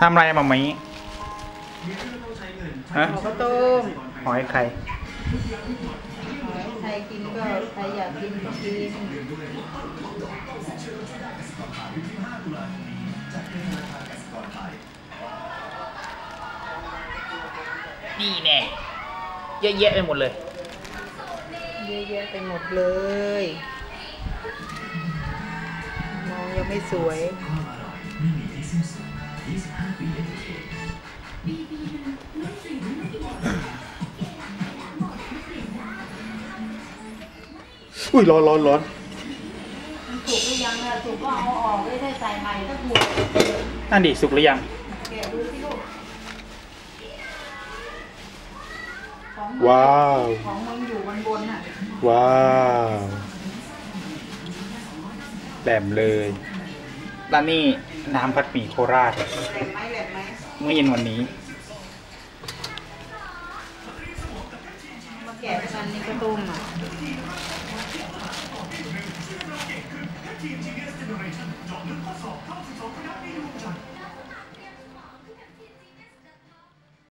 ทำอะไรมามีฮะหอข้าวต้มหอยไข่หอยใครกินก็ใครอยากกินก็กินนี่แน่เยอะแยะไปหมดเลย เยอะแยะไปหมดเลย มองยังไม่สวย อุ้ยร้อนร้อนร้อนมันสุกหรือยังอะสุกก็เอาออกไม่ได้ใส่ใหม่ถ้าถูกนั่นดิสุกหรือยังแกะดูสิลูกของว้าว ของมันอยู่บนบนอะว้าวแหลมเลย ด้านนี้น้ำผัดหมี่โคราชไหมแหลมไหมเมื่อเย็นวันนี้มาแกะกันนี่ก็ต้มอะอ